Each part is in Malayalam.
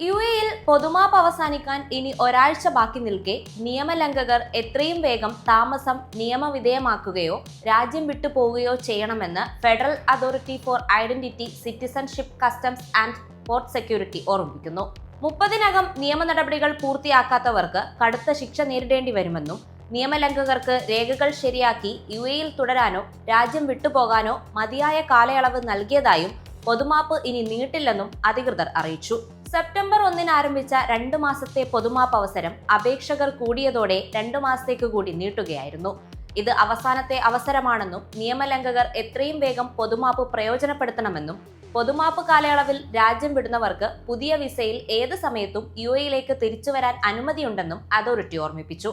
യു എയിൽ പൊതുമാപ്പ് അവസാനിക്കാൻ ഇനി ഒരാഴ്ച ബാക്കി നിൽക്കെ നിയമലംഘകർ എത്രയും വേഗം താമസം നിയമവിധേയമാക്കുകയോ രാജ്യം വിട്ടുപോവുകയോ ചെയ്യണമെന്ന് federal authority for identity citizenship customs and port security ഓർമ്മിപ്പിക്കുന്നു. മുപ്പതിനകം നിയമ നടപടികൾ പൂർത്തിയാക്കാത്തവർക്ക് കടുത്ത ശിക്ഷ നേരിടേണ്ടി വരുമെന്നും നിയമലംഘകർക്ക് രേഖകൾ ശരിയാക്കി യു എയിൽ തുടരാനോ രാജ്യം വിട്ടുപോകാനോ മതിയായ കാലയളവ് നൽകിയതായും പൊതുമാപ്പ് ഇനി നീട്ടില്ലെന്നും അധികൃതർ അറിയിച്ചു. സെപ്റ്റംബർ ഒന്നിന് ആരംഭിച്ച രണ്ടു മാസത്തെ പൊതുമാപ്പ് അവസരം അപേക്ഷകർ കൂടിയതോടെ രണ്ടു മാസത്തേക്ക് കൂടി നീട്ടുകയായിരുന്നു. ഇത് അവസാനത്തെ അവസരമാണെന്നും നിയമലംഘകർ എത്രയും വേഗം പൊതുമാപ്പ് പ്രയോജനപ്പെടുത്തണമെന്നും പൊതുമാപ്പ് കാലയളവിൽ രാജ്യം വിടുന്നവർക്ക് പുതിയ വിസയിൽ ഏത് സമയത്തും യു എയിലേക്ക് തിരിച്ചുവരാൻ അനുമതിയുണ്ടെന്നും അതോറിറ്റി ഓർമ്മിപ്പിച്ചു.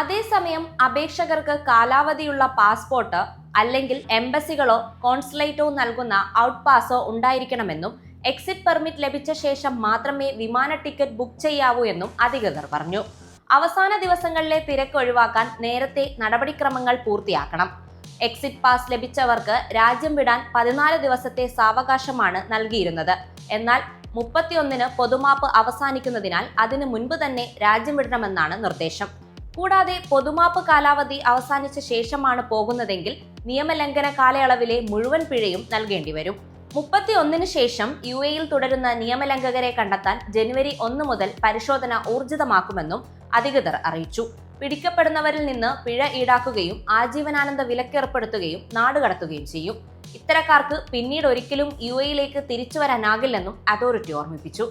അതേസമയം അപേക്ഷകർക്ക് കാലാവധിയുള്ള പാസ്പോർട്ട് അല്ലെങ്കിൽ എംബസികളോ കോൺസുലേറ്റോ നൽകുന്ന ഔട്ട് പാസോ ഉണ്ടായിരിക്കണമെന്നും എക്സിറ്റ് പെർമിറ്റ് ലഭിച്ച ശേഷം മാത്രമേ വിമാന ടിക്കറ്റ് ബുക്ക് ചെയ്യാവൂ എന്നും അധികൃതർ പറഞ്ഞു. അവസാന ദിവസങ്ങളിലെ തിരക്ക് ഒഴിവാക്കാൻ നേരത്തെ നടപടിക്രമങ്ങൾ പൂർത്തിയാക്കണം. എക്സിറ്റ് പാസ് ലഭിച്ചവർക്ക് രാജ്യം വിടാൻ പതിനാല് ദിവസത്തെ സാവകാശമാണ് നൽകിയിരുന്നത്. എന്നാൽ മുപ്പത്തിയൊന്നിന് പൊതുമാപ്പ് അവസാനിക്കുന്നതിനാൽ അതിനു മുൻപ് തന്നെ രാജ്യം വിടണമെന്നാണ് നിർദ്ദേശം. കൂടാതെ പൊതുമാപ്പ് കാലാവധി അവസാനിച്ച ശേഷമാണ് പോകുന്നതെങ്കിൽ നിയമലംഘന കാലയളവിലെ മുഴുവൻ പിഴയും നൽകേണ്ടി വരും മുപ്പത്തി ഒന്നിന് ശേഷം യു എയിൽ തുടരുന്ന നിയമലംഘകരെ കണ്ടെത്താൻ ജനുവരി ഒന്ന് മുതൽ പരിശോധന ഊർജിതമാക്കുമെന്നും അധികൃതർ അറിയിച്ചു. പിടിക്കപ്പെടുന്നവരിൽ നിന്ന് പിഴ ഈടാക്കുകയും ആജീവനാനന്ദ വിലക്കേർപ്പെടുത്തുകയും നാടുകടത്തുകയും ചെയ്യും. ഇത്തരക്കാർക്ക് പിന്നീട് ഒരിക്കലും യു എയിലേക്ക് തിരിച്ചു വരാനാകില്ലെന്നും അതോറിറ്റി ഓർമ്മിപ്പിച്ചു.